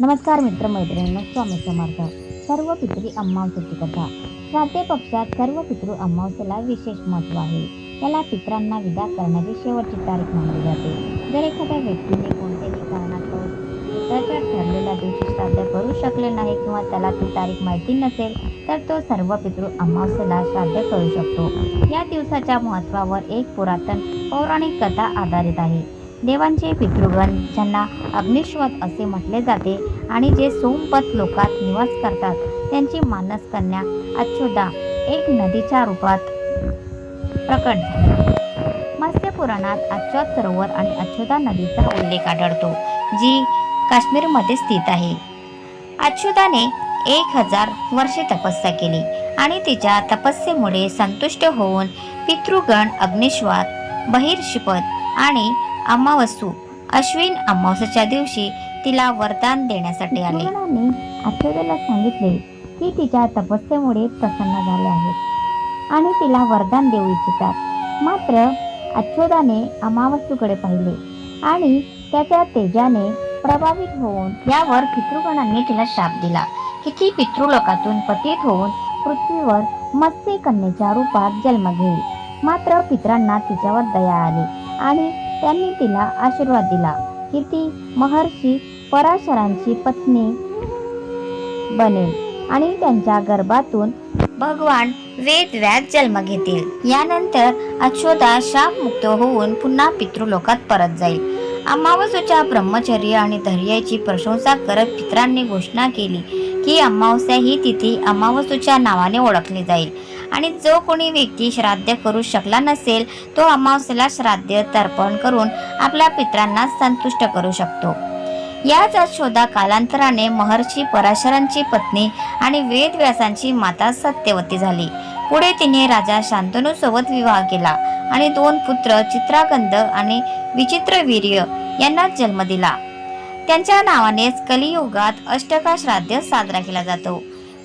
नमस्कार मित्र मैत्रिणींनो स्वामी समर्थ. सर्व पितरी अमावस्याची कथा. श्राद्ध पक्षात सर्व पितृ अमावस्याला विशेष महत्त्व आहे. याला पित्रांना विदा करण्याची शेवटची तारीख मानली जाते. जर एखाद्या व्यक्तीने कोणत्याही कारणास्तव त्याच्या ठरलेल्या दिवशी श्राद्ध करू शकले नाही किंवा त्याला ती तारीख माहिती नसेल तर तो सर्व पितृ अम्मावसेला श्राद्ध करू शकतो. या दिवसाच्या महत्त्वावर एक पुरातन पौराणिक कथा आधारित आहे. देवांचे पितृगण ज्यांना अग्निश्वत असे म्हटले जाते आणि जे सोमपत लोकात निवास करतात त्यांची मानस कन्या अच्युता एक नदीच्या रूपात प्रकट झाली. मत्स्य पुराणात अच्युत सरोवर आणि अच्युता नदीचा उल्लेख आढळतो जी काश्मीरमध्ये स्थित आहे. अच्युताने एक हजार वर्षे तपस्या केली आणि तिच्या तपस्येमुळे संतुष्ट होऊन पितृगण अग्निश्वात बहिर्शिपत आणि अमावसू अश्विन अमावस्याच्या दिवशी तिला वरदान देण्यासाठी आले. अथर्वेला सांगितले की तिच्या तपस्येमुळे प्रसन्न झाले आहेत आणि तिला वरदान देऊ इच्छितात. मात्र अच्छोदाने अमावस्यूकडे पाहिले आणि त्याच्या तेजाने प्रभावित होऊन यावर पितृगणांनी तिला शाप दिला. की ती पितृलोकातून पतित होऊन पृथ्वीवर मत्स्य कन्येच्या रूपात जन्म घेईल. मात्र पित्रांना तिच्यावर दया आली आणि त्यांनी तिला आशीर्वाद दिला की ती महर्षी पराशरांची पत्नी बनेल आणि त्यांच्या गर्भातून भगवान वेद व्यास जन्म घेतील. यानंतर अच्युता शापमुक्त होऊन पुन्हा पितृलोकात परत जाईल. अमावस्याच्या ब्रह्मचर्य आणि धैर्याची प्रशंसा करत पित्रांनी घोषणा केली की अमावस्या ही तिथी अमावस्याच्या नावाने ओळखली जाईल. आणि जो कोणी व्यक्ती श्राद्ध करू शकला नसेल तो अमावस्याला श्राद्ध तर्पण करून आपल्या पित्रांना संतुष्ट करू शकतो. याच शोधा कालांतराने महर्षी पराशरांची पत्नी आणि वेदव्यासांची माता सत्यवती झाली. पुढे तिने राजा शांतनू सोबत विवाह केला आणि दोन पुत्र चित्रागंध आणि विचित्रवीर्य यांना जन्म दिला. त्यांच्या नावानेच कलियुगात अष्टका श्राद्ध साजरा केला जातो.